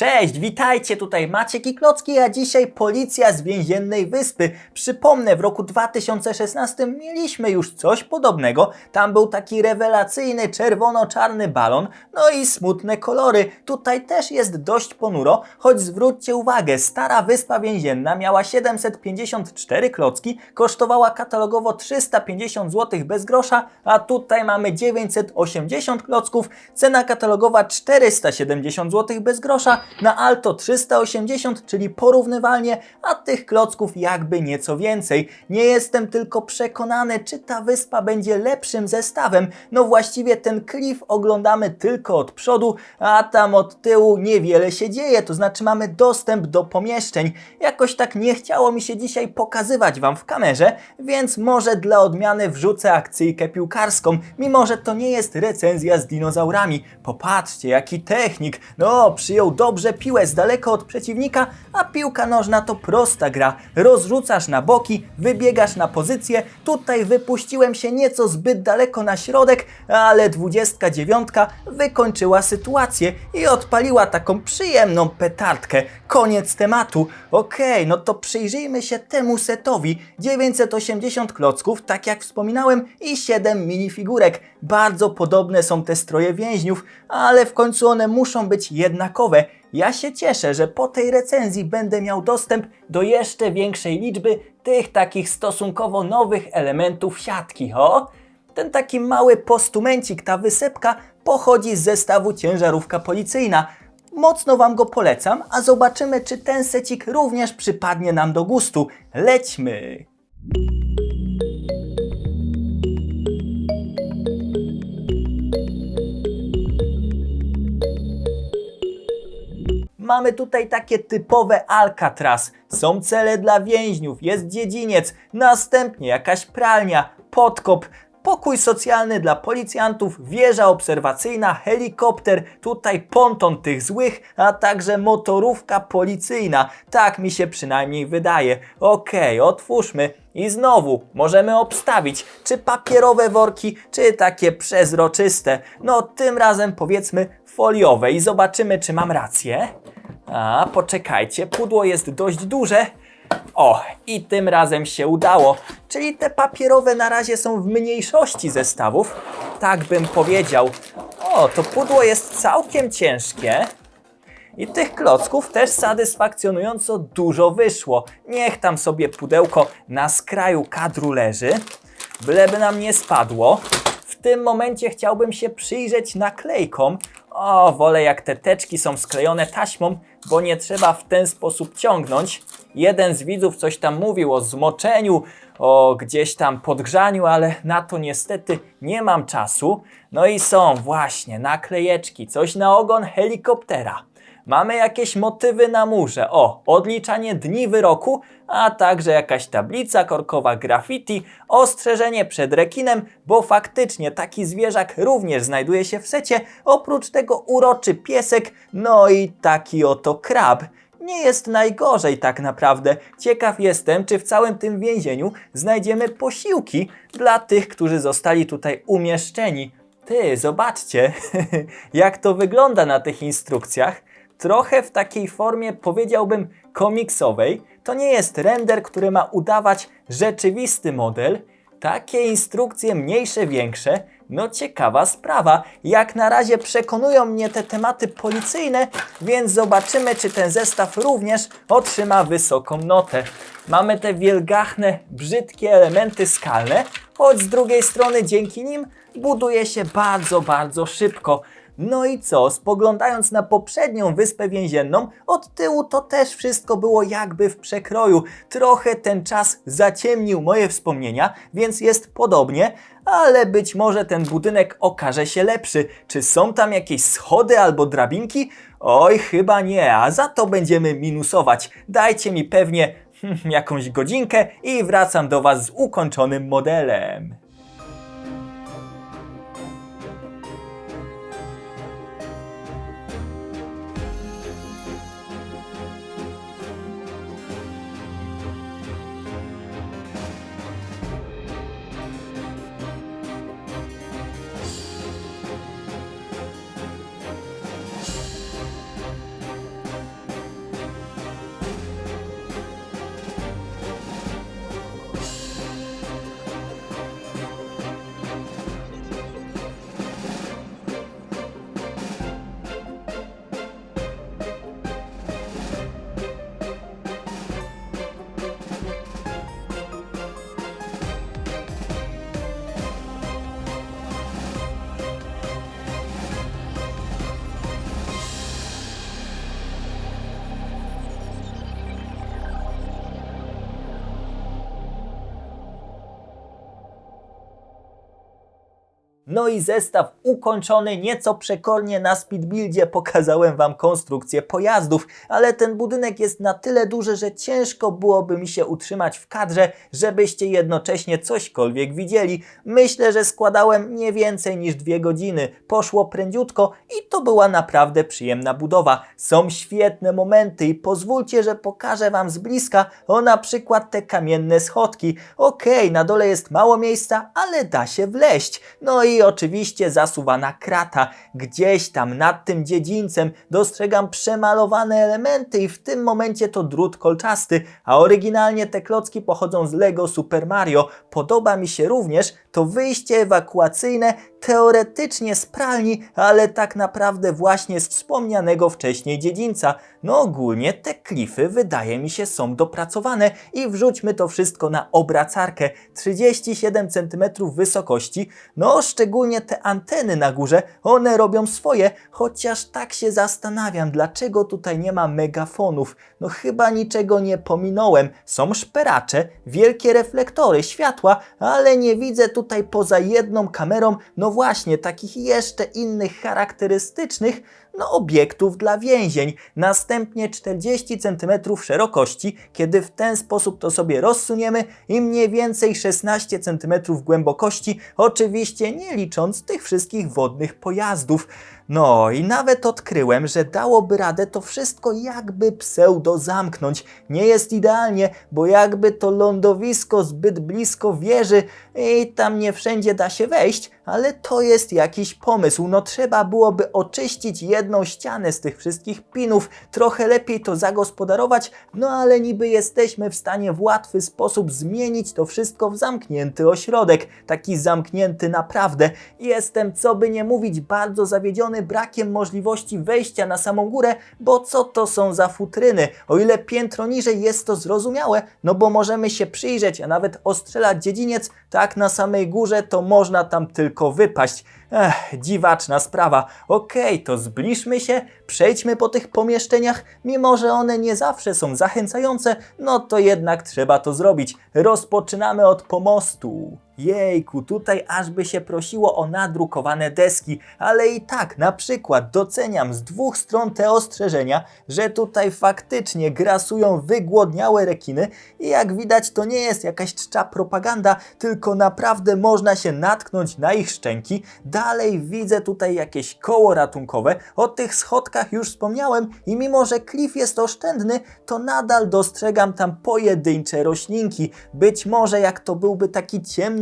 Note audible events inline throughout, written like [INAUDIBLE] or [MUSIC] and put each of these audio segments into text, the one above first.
Cześć, witajcie, tutaj Maciek i Klocki, a dzisiaj policja z więziennej wyspy. Przypomnę, w roku 2016 mieliśmy już coś podobnego. Tam był taki rewelacyjny czerwono-czarny balon, no i smutne kolory. Tutaj też jest dość ponuro, choć zwróćcie uwagę, stara wyspa więzienna miała 754 klocki, kosztowała katalogowo 350 zł bez grosza, a tutaj mamy 980 klocków, cena katalogowa 470 zł bez grosza, na Alto 380, czyli porównywalnie, a tych klocków jakby nieco więcej. Nie jestem tylko przekonany, czy ta wyspa będzie lepszym zestawem. No właściwie ten klif oglądamy tylko od przodu, a tam od tyłu niewiele się dzieje, to znaczy mamy dostęp do pomieszczeń. Jakoś tak nie chciało mi się dzisiaj pokazywać Wam w kamerze, więc może dla odmiany wrzucę akcyjkę piłkarską, mimo że to nie jest recenzja z dinozaurami. Popatrzcie, jaki technik, no przyjął dobrze piłę z daleka od przeciwnika, a piłka nożna to prosta gra. Rozrzucasz na boki, wybiegasz na pozycję. Tutaj wypuściłem się nieco zbyt daleko na środek, ale 29 wykończyła sytuację i odpaliła taką przyjemną petardkę. Koniec tematu. Okej, no to przyjrzyjmy się temu setowi. 980 klocków, tak jak wspominałem, i 7 minifigurek. Bardzo podobne są te stroje więźniów, ale w końcu one muszą być jednakowe. Ja się cieszę, że po tej recenzji będę miał dostęp do jeszcze większej liczby tych takich stosunkowo nowych elementów siatki. O! Ten taki mały postumencik, ta wysepka pochodzi z zestawu ciężarówka policyjna. Mocno Wam go polecam, a zobaczymy, czy ten secik również przypadnie nam do gustu. Lećmy! Mamy tutaj takie typowe Alcatraz. Są cele dla więźniów, jest dziedziniec, następnie jakaś pralnia, podkop, pokój socjalny dla policjantów, wieża obserwacyjna, helikopter, tutaj ponton tych złych, a także motorówka policyjna. Tak mi się przynajmniej wydaje. Okej, otwórzmy. I znowu możemy obstawić, czy papierowe worki, czy takie przezroczyste. No, tym razem powiedzmy foliowe i zobaczymy, czy mam rację. A, poczekajcie, pudło jest dość duże. O, i tym razem się udało. Czyli te papierowe na razie są w mniejszości zestawów. Tak bym powiedział. O, to pudło jest całkiem ciężkie. I tych klocków też satysfakcjonująco dużo wyszło. Niech tam sobie pudełko na skraju kadru leży, byleby nam nie spadło. W tym momencie chciałbym się przyjrzeć naklejkom. O, wolę jak te teczki są sklejone taśmą, bo nie trzeba w ten sposób ciągnąć. Jeden z widzów coś tam mówił o zmoczeniu, o gdzieś tam podgrzaniu, ale na to niestety nie mam czasu. No i są właśnie naklejeczki, coś na ogon helikoptera. Mamy jakieś motywy na murze. O, odliczanie dni wyroku, a także jakaś tablica korkowa graffiti, ostrzeżenie przed rekinem, bo faktycznie taki zwierzak również znajduje się w secie. Oprócz tego uroczy piesek, no i taki oto krab. Nie jest najgorzej tak naprawdę. Ciekaw jestem, czy w całym tym więzieniu znajdziemy posiłki dla tych, którzy zostali tutaj umieszczeni. Ty, zobaczcie, [LAUGHS] jak to wygląda na tych instrukcjach trochę w takiej formie, powiedziałbym, komiksowej. To nie jest render, który ma udawać rzeczywisty model. Takie instrukcje mniejsze, większe, no ciekawa sprawa. Jak na razie przekonują mnie te tematy policyjne, więc zobaczymy, czy ten zestaw również otrzyma wysoką notę. Mamy te wielgachne, brzydkie elementy skalne, choć z drugiej strony dzięki nim buduje się bardzo, bardzo szybko. No i co, spoglądając na poprzednią wyspę więzienną, od tyłu to też wszystko było jakby w przekroju. Trochę ten czas zaciemnił moje wspomnienia, więc jest podobnie, ale być może ten budynek okaże się lepszy. Czy są tam jakieś schody albo drabinki? Oj, chyba nie, a za to będziemy minusować. Dajcie mi pewnie hmm, jakąś godzinkę i wracam do Was z ukończonym modelem. No i zestaw ukończony, nieco przekornie na speedbuildzie pokazałem Wam konstrukcję pojazdów, ale ten budynek jest na tyle duży, że ciężko byłoby mi się utrzymać w kadrze, żebyście jednocześnie cośkolwiek widzieli. Myślę, że składałem nie więcej niż dwie godziny. Poszło prędziutko i to była naprawdę przyjemna budowa. Są świetne momenty i pozwólcie, że pokażę Wam z bliska o na przykład te kamienne schodki. Okej, na dole jest mało miejsca, ale da się wleść. No i oczywiście zasuwana krata. Gdzieś tam nad tym dziedzińcem dostrzegam przemalowane elementy i w tym momencie to drut kolczasty, a oryginalnie te klocki pochodzą z Lego Super Mario. Podoba mi się również to wyjście ewakuacyjne teoretycznie z pralni, ale tak naprawdę właśnie z wspomnianego wcześniej dziedzińca. No ogólnie te klify wydaje mi się są dopracowane i wrzućmy to wszystko na obracarkę. 37 cm wysokości, no szczególnie te anteny na górze, one robią swoje, chociaż tak się zastanawiam, dlaczego tutaj nie ma megafonów. No chyba niczego nie pominąłem. Są szperacze, wielkie reflektory, światła, ale nie widzę tutaj poza jedną kamerą, no właśnie, takich jeszcze innych charakterystycznych, no obiektów dla więzień. Następnie 40 cm szerokości, kiedy w ten sposób to sobie rozsuniemy i mniej więcej 16 cm głębokości, oczywiście nie licząc tych wszystkich wodnych pojazdów. No i nawet odkryłem, że dałoby radę to wszystko jakby pseudo zamknąć. Nie jest idealnie, bo jakby to lądowisko zbyt blisko wieży i tam nie wszędzie da się wejść, ale to jest jakiś pomysł. No trzeba byłoby oczyścić jedną ścianę z tych wszystkich pinów, trochę lepiej to zagospodarować, no ale niby jesteśmy w stanie w łatwy sposób zmienić to wszystko w zamknięty ośrodek. Taki zamknięty naprawdę. Jestem, co by nie mówić, bardzo zawiedziony brakiem możliwości wejścia na samą górę, bo co to są za futryny? O ile piętro niżej jest to zrozumiałe, no bo możemy się przyjrzeć, a nawet ostrzelać dziedziniec, tak na samej górze to można tam tylko wypaść. Ech, dziwaczna sprawa. Okej, to zbliżmy się, przejdźmy po tych pomieszczeniach, mimo że one nie zawsze są zachęcające, no to jednak trzeba to zrobić. Rozpoczynamy od pomostu. Jejku, tutaj aż by się prosiło o nadrukowane deski, ale i tak na przykład doceniam z dwóch stron te ostrzeżenia, że tutaj faktycznie grasują wygłodniałe rekiny i jak widać to nie jest jakaś czcza propaganda, tylko naprawdę można się natknąć na ich szczęki. Dalej widzę tutaj jakieś koło ratunkowe, o tych schodkach już wspomniałem i mimo, że klif jest oszczędny, to nadal dostrzegam tam pojedyncze roślinki. Być może jak to byłby taki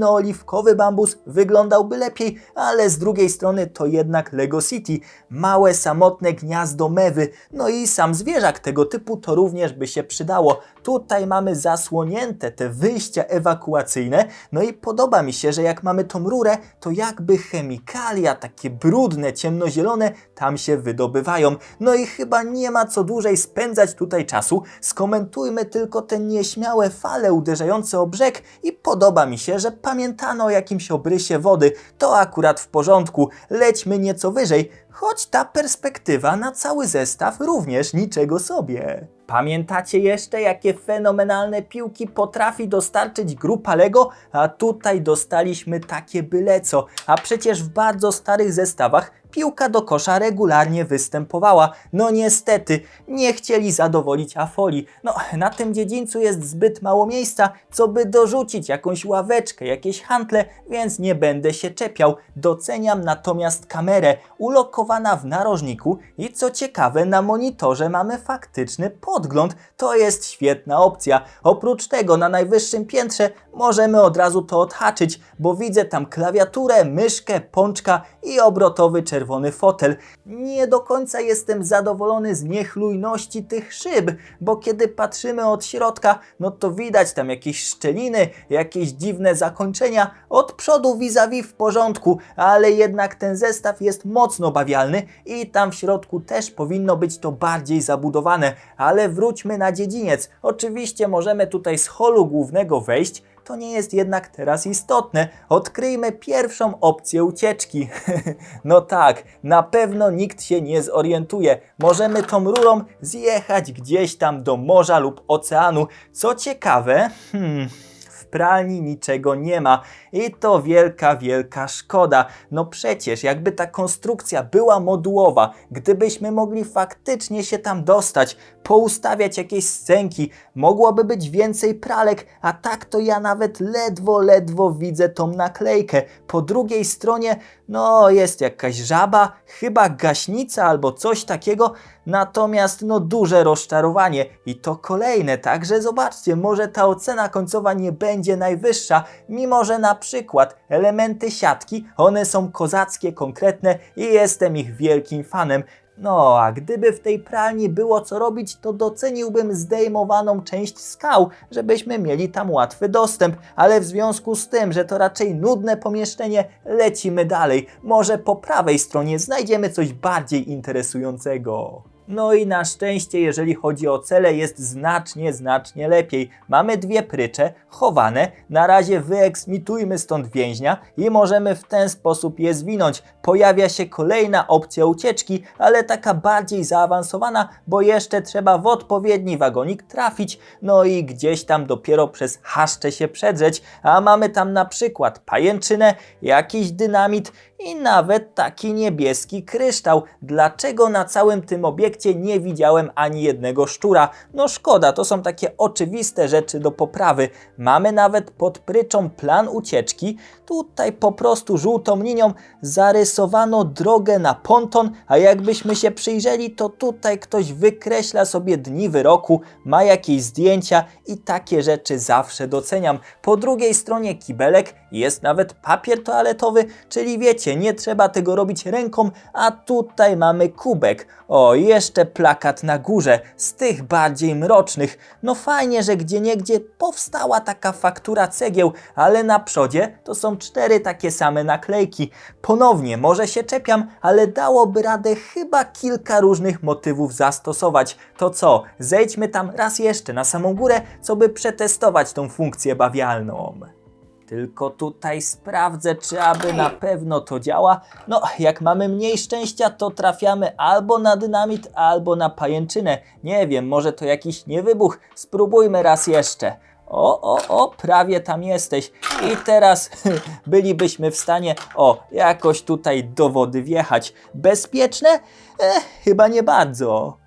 ciemnooliwkowy bambus, wyglądałby lepiej, ale z drugiej strony to jednak Lego City. Małe, samotne gniazdo mewy, no i sam zwierzak tego typu to również by się przydało. Tutaj mamy zasłonięte te wyjścia ewakuacyjne, no i podoba mi się, że jak mamy tą rurę, to jakby chemikalia, takie brudne, ciemnozielone, tam się wydobywają. No i chyba nie ma co dłużej spędzać tutaj czasu. Skomentujmy tylko te nieśmiałe fale uderzające o brzeg i podoba mi się, że pamiętano o jakimś obrysie wody. To akurat w porządku. Lećmy nieco wyżej, choć ta perspektywa na cały zestaw również niczego sobie. Pamiętacie jeszcze, jakie fenomenalne piłki potrafi dostarczyć grupa Lego? A tutaj dostaliśmy takie byle co. A przecież w bardzo starych zestawach piłka do kosza regularnie występowała. No niestety, nie chcieli zadowolić Afoli. No, na tym dziedzińcu jest zbyt mało miejsca, co by dorzucić jakąś ławeczkę, jakieś hantle, więc nie będę się czepiał. Doceniam natomiast kamerę, ulokowana w narożniku i co ciekawe, na monitorze mamy faktyczny podgląd. To jest świetna opcja. Oprócz tego, na najwyższym piętrze możemy od razu to odhaczyć, bo widzę tam klawiaturę, myszkę, pączka i obrotowy czerwony fotel. Nie do końca jestem zadowolony z niechlujności tych szyb, bo kiedy patrzymy od środka, no to widać tam jakieś szczeliny, jakieś dziwne zakończenia. Od przodu vis-a-vis w porządku, ale jednak ten zestaw jest mocno bawialny i tam w środku też powinno być to bardziej zabudowane. Ale wróćmy na dziedziniec. Oczywiście możemy tutaj z holu głównego wejść, to nie jest jednak teraz istotne. Odkryjmy pierwszą opcję ucieczki. [LAUGHS] no tak, na pewno nikt się nie zorientuje. Możemy tą rurą zjechać gdzieś tam do morza lub oceanu. Co ciekawe, hmm, pralni niczego nie ma. I to wielka, wielka szkoda. No przecież jakby ta konstrukcja była modułowa, gdybyśmy mogli faktycznie się tam dostać, poustawiać jakieś scenki, mogłoby być więcej pralek, a tak to ja nawet ledwo, ledwo widzę tą naklejkę. Po drugiej stronie, no jest jakaś żaba, chyba gaśnica albo coś takiego, natomiast no duże rozczarowanie i to kolejne, także zobaczcie, może ta ocena końcowa nie będzie najwyższa, mimo że na przykład elementy siatki, one są kozackie, konkretne i jestem ich wielkim fanem. No, a gdyby w tej pralni było co robić, to doceniłbym zdejmowaną część skał, żebyśmy mieli tam łatwy dostęp, ale w związku z tym, że to raczej nudne pomieszczenie, lecimy dalej. Może po prawej stronie znajdziemy coś bardziej interesującego. No i na szczęście, jeżeli chodzi o cele, jest znacznie, znacznie lepiej. Mamy dwie prycze chowane. Na razie wyeksmitujmy stąd więźnia i możemy w ten sposób je zwinąć. Pojawia się kolejna opcja ucieczki, ale taka bardziej zaawansowana, bo jeszcze trzeba w odpowiedni wagonik trafić, no i gdzieś tam dopiero przez haszcze się przedrzeć, a mamy tam na przykład pajęczynę, jakiś dynamit i nawet taki niebieski kryształ. Dlaczego na całym tym obiekcie nie widziałem ani jednego szczura? No szkoda, to są takie oczywiste rzeczy do poprawy. Mamy nawet pod pryczą plan ucieczki. Tutaj po prostu żółtą linią zarysowano drogę na ponton, a jakbyśmy się przyjrzeli, to tutaj ktoś wykreśla sobie dni wyroku, ma jakieś zdjęcia i takie rzeczy zawsze doceniam. Po drugiej stronie kibelek jest nawet papier toaletowy, czyli wiecie, nie trzeba tego robić ręką, a tutaj mamy kubek. O, jeszcze plakat na górze, z tych bardziej mrocznych. No fajnie, że gdzieniegdzie powstała taka faktura cegieł, ale na przodzie to są cztery takie same naklejki. Ponownie, może się czepiam, ale dałoby radę chyba kilka różnych motywów zastosować. To co, zejdźmy tam raz jeszcze na samą górę, co by przetestować tą funkcję bawialną. Tylko tutaj sprawdzę, czy aby na pewno to działa. No, jak mamy mniej szczęścia, to trafiamy albo na dynamit, albo na pajęczynę. Nie wiem, może to jakiś niewybuch. Spróbujmy raz jeszcze. O, o, o, prawie tam jesteś. I teraz [LAUGHS] bylibyśmy w stanie, o, jakoś tutaj do wody wjechać. Bezpieczne? Eh, chyba nie bardzo.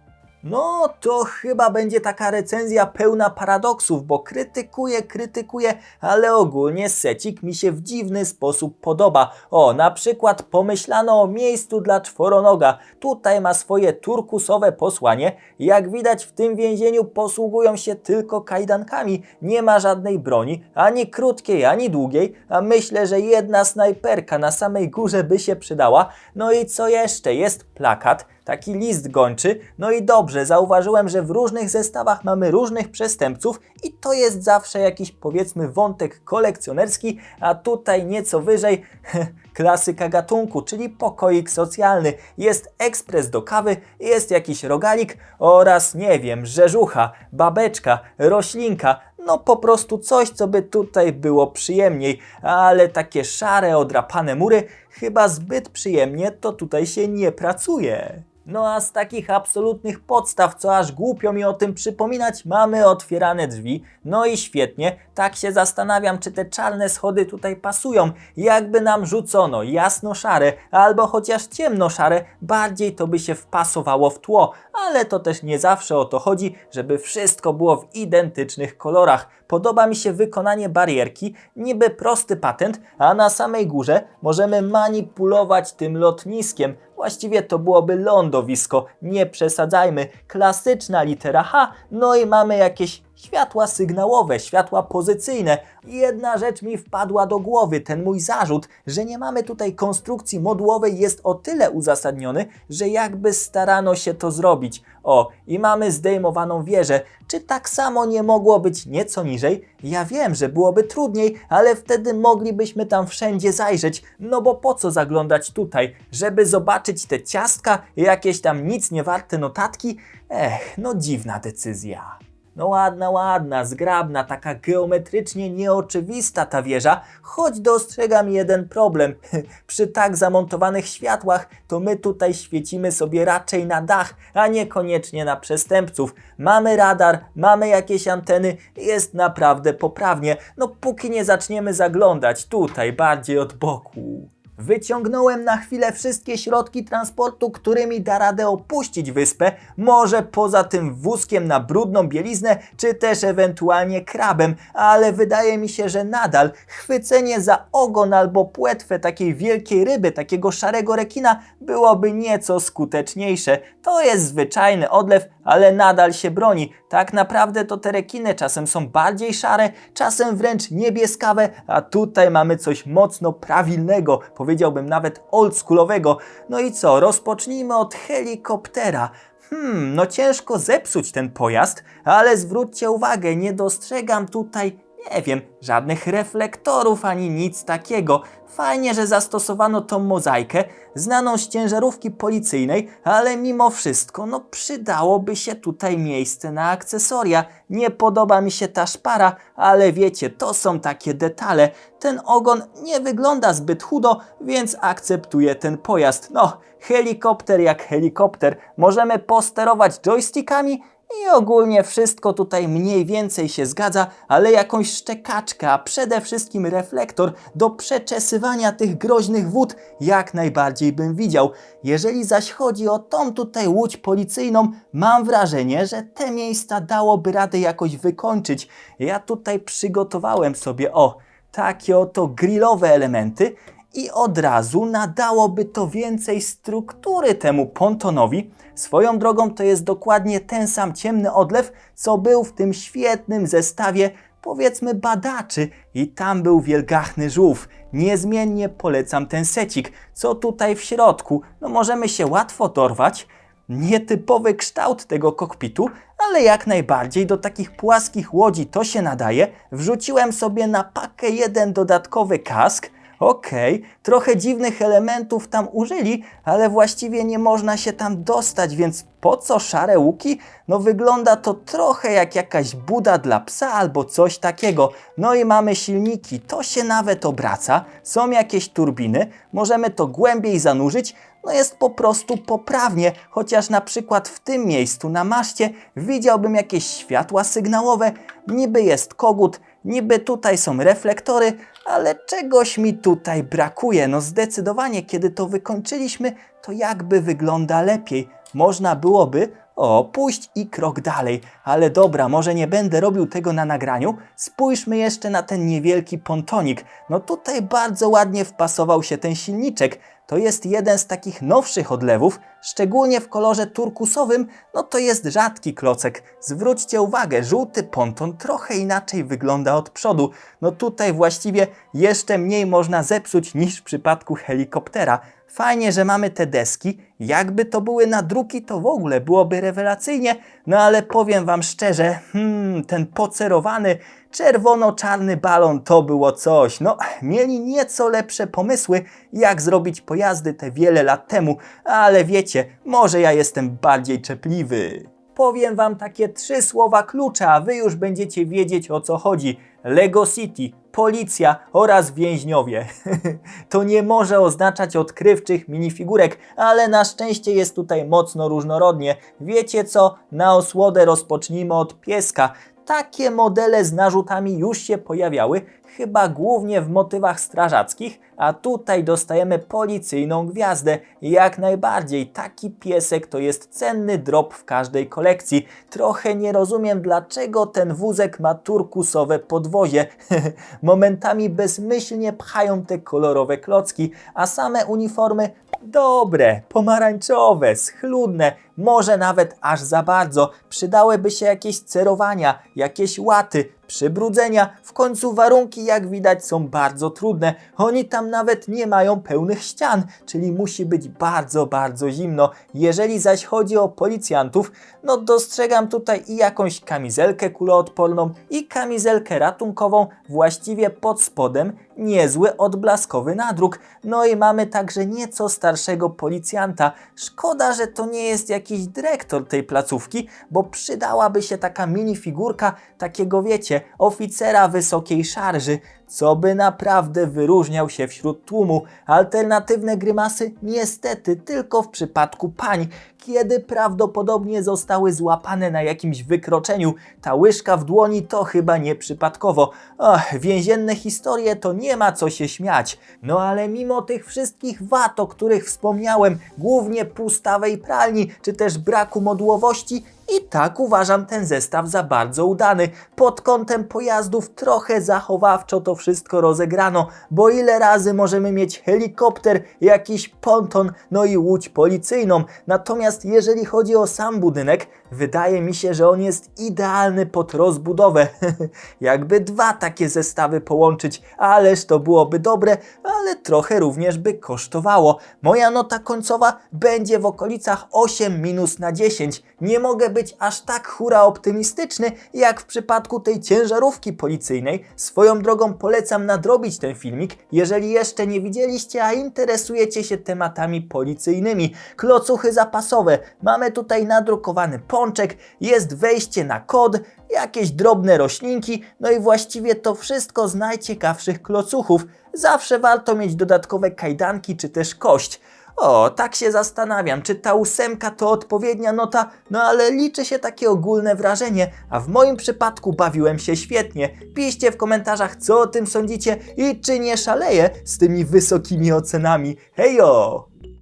No, to chyba będzie taka recenzja pełna paradoksów, bo krytykuję, krytykuję, ale ogólnie secik mi się w dziwny sposób podoba. O, na przykład pomyślano o miejscu dla czworonoga. Tutaj ma swoje turkusowe posłanie. Jak widać w tym więzieniu posługują się tylko kajdankami. Nie ma żadnej broni, ani krótkiej, ani długiej, a myślę, że jedna snajperka na samej górze by się przydała. No i co jeszcze? Jest plakat taki list gończy. No i dobrze, zauważyłem, że w różnych zestawach mamy różnych przestępców i to jest zawsze jakiś powiedzmy wątek kolekcjonerski, a tutaj nieco wyżej [LAUGHS] klasyka gatunku, czyli pokoik socjalny. Jest ekspres do kawy, jest jakiś rogalik oraz nie wiem, rzeżucha, babeczka, roślinka, no po prostu coś, co by tutaj było przyjemniej, ale takie szare, odrapane mury, chyba zbyt przyjemnie to tutaj się nie pracuje. No a z takich absolutnych podstaw, co aż głupio mi o tym przypominać, mamy otwierane drzwi. No i świetnie, tak się zastanawiam, czy te czarne schody tutaj pasują. Jakby nam rzucono jasno-szare albo chociaż ciemno-szare, bardziej to by się wpasowało w tło. Ale to też nie zawsze o to chodzi, żeby wszystko było w identycznych kolorach. Podoba mi się wykonanie barierki, niby prosty patent, a na samej górze możemy manipulować tym lotniskiem. Właściwie to byłoby lądowisko, nie przesadzajmy. Klasyczna litera H, no i mamy jakieś światła sygnałowe, światła pozycyjne. Jedna rzecz mi wpadła do głowy, ten mój zarzut, że nie mamy tutaj konstrukcji modułowej jest o tyle uzasadniony, że jakby starano się to zrobić. O, i mamy zdejmowaną wieżę. Czy tak samo nie mogło być nieco niżej? Ja wiem, że byłoby trudniej, ale wtedy moglibyśmy tam wszędzie zajrzeć. No bo po co zaglądać tutaj? Żeby zobaczyć te ciastka, jakieś tam nic nie warte notatki? Ech, no dziwna decyzja. No ładna, ładna, zgrabna, taka geometrycznie nieoczywista ta wieża, choć dostrzegam jeden problem. [LAUGHS] Przy tak zamontowanych światłach to my tutaj świecimy sobie raczej na dach, a niekoniecznie na przestępców. Mamy radar, mamy jakieś anteny, jest naprawdę poprawnie. No póki nie zaczniemy zaglądać tutaj, bardziej od boku. Wyciągnąłem na chwilę wszystkie środki transportu, którymi da radę opuścić wyspę, może poza tym wózkiem na brudną bieliznę, czy też ewentualnie krabem, ale wydaje mi się, że nadal chwycenie za ogon albo płetwę takiej wielkiej ryby, takiego szarego rekina, byłoby nieco skuteczniejsze. To jest zwyczajny odlew, ale nadal się broni. Tak naprawdę to te rekiny czasem są bardziej szare, czasem wręcz niebieskawe, a tutaj mamy coś mocno prawilnego, powiedziałbym nawet oldschoolowego. No i co, rozpocznijmy od helikoptera. Hmm, no ciężko zepsuć ten pojazd, ale zwróćcie uwagę, nie dostrzegam tutaj, nie wiem, żadnych reflektorów ani nic takiego. Fajnie, że zastosowano tą mozaikę, znaną z ciężarówki policyjnej, ale mimo wszystko, no przydałoby się tutaj miejsce na akcesoria. Nie podoba mi się ta szpara, ale wiecie, to są takie detale. Ten ogon nie wygląda zbyt chudo, więc akceptuję ten pojazd. No, helikopter jak helikopter. Możemy posterować joystickami i ogólnie wszystko tutaj mniej więcej się zgadza, ale jakąś szczekaczkę, a przede wszystkim reflektor do przeczesywania tych groźnych wód jak najbardziej bym widział. Jeżeli zaś chodzi o tą tutaj łódź policyjną, mam wrażenie, że te miejsca dałoby radę jakoś wykończyć. Ja tutaj przygotowałem sobie, o, takie oto grillowe elementy i od razu nadałoby to więcej struktury temu pontonowi. Swoją drogą to jest dokładnie ten sam ciemny odlew, co był w tym świetnym zestawie, powiedzmy, badaczy. I tam był wielgachny żółw. Niezmiennie polecam ten secik. Co tutaj w środku? No możemy się łatwo dorwać. Nietypowy kształt tego kokpitu, ale jak najbardziej do takich płaskich łodzi to się nadaje. Wrzuciłem sobie na pakę jeden dodatkowy kask. Okej, trochę dziwnych elementów tam użyli, ale właściwie nie można się tam dostać, więc po co szare łuki? No wygląda to trochę jak jakaś buda dla psa albo coś takiego. No i mamy silniki, to się nawet obraca, są jakieś turbiny, możemy to głębiej zanurzyć, no jest po prostu poprawnie, chociaż na przykład w tym miejscu na maszcie widziałbym jakieś światła sygnałowe, niby jest kogut, niby tutaj są reflektory, ale czegoś mi tutaj brakuje. No zdecydowanie, kiedy to wykończyliśmy, to jakby wygląda lepiej. Można byłoby, o, pójść i krok dalej. Ale dobra, może nie będę robił tego na nagraniu. Spójrzmy jeszcze na ten niewielki pontonik. No tutaj bardzo ładnie wpasował się ten silniczek. To jest jeden z takich nowszych odlewów, szczególnie w kolorze turkusowym, no to jest rzadki klocek. Zwróćcie uwagę, żółty ponton trochę inaczej wygląda od przodu. No tutaj właściwie jeszcze mniej można zepsuć niż w przypadku helikoptera. Fajnie, że mamy te deski. Jakby to były nadruki, to w ogóle byłoby rewelacyjnie. No ale powiem Wam szczerze, hmm, ten pocerowany czerwono-czarny balon to było coś. No, mieli nieco lepsze pomysły, jak zrobić pojazdy te wiele lat temu, ale wiecie, może ja jestem bardziej czepliwy. Powiem Wam takie trzy słowa klucza, a Wy już będziecie wiedzieć o co chodzi. Lego City, policja oraz więźniowie. [LAUGHS] to nie może oznaczać odkrywczych minifigurek, ale na szczęście jest tutaj mocno różnorodnie. Wiecie co? Na osłodę rozpocznijmy od pieska. Takie modele z narzutami już się pojawiały, chyba głównie w motywach strażackich, a tutaj dostajemy policyjną gwiazdę. Jak najbardziej, taki piesek to jest cenny drop w każdej kolekcji. Trochę nie rozumiem, dlaczego ten wózek ma turkusowe podwozie. [LAUGHS] Momentami bezmyślnie pchają te kolorowe klocki, a same uniformy dobre, pomarańczowe, schludne, może nawet aż za bardzo. Przydałyby się jakieś cerowania, jakieś łaty, przybrudzenia. W końcu warunki, jak widać, są bardzo trudne. Oni tam nawet nie mają pełnych ścian, czyli musi być bardzo, bardzo zimno. Jeżeli zaś chodzi o policjantów, no dostrzegam tutaj i jakąś kamizelkę kuloodporną, i kamizelkę ratunkową, właściwie pod spodem niezły odblaskowy nadruk. No i mamy także nieco starszego policjanta. Szkoda, że to nie jest jakiś dyrektor tej placówki, bo przydałaby się taka minifigurka takiego, wiecie, oficera wysokiej szarży, co by naprawdę wyróżniał się wśród tłumu. Alternatywne grymasy niestety tylko w przypadku pań, kiedy prawdopodobnie zostały złapane na jakimś wykroczeniu. Ta łyżka w dłoni to chyba nieprzypadkowo. Och, więzienne historie to nie ma co się śmiać. No ale mimo tych wszystkich wad, o których wspomniałem, głównie pustawej pralni, czy też braku modułowości, i tak uważam ten zestaw za bardzo udany. Pod kątem pojazdów trochę zachowawczo to wszystko rozegrano, bo ile razy możemy mieć helikopter, jakiś ponton, no i łódź policyjną. Natomiast jeżeli chodzi o sam budynek, wydaje mi się, że on jest idealny pod rozbudowę. [LAUGHS] Jakby dwa takie zestawy połączyć, ależ to byłoby dobre, ale trochę również by kosztowało. Moja nota końcowa będzie w okolicach 8 minus na 10. Nie mogę być aż tak hura optymistyczny, jak w przypadku tej ciężarówki policyjnej. Swoją drogą polecam nadrobić ten filmik, jeżeli jeszcze nie widzieliście, a interesujecie się tematami policyjnymi. Klocuchy zapasowe, mamy tutaj nadrukowany pączek, jest wejście na kod, jakieś drobne roślinki, no i właściwie to wszystko z najciekawszych klocuchów. Zawsze warto mieć dodatkowe kajdanki czy też kość. O, tak się zastanawiam, czy ta ósemka to odpowiednia nota, no ale liczy się takie ogólne wrażenie, a w moim przypadku bawiłem się świetnie. Piszcie w komentarzach, co o tym sądzicie i czy nie szaleję z tymi wysokimi ocenami. Hejo!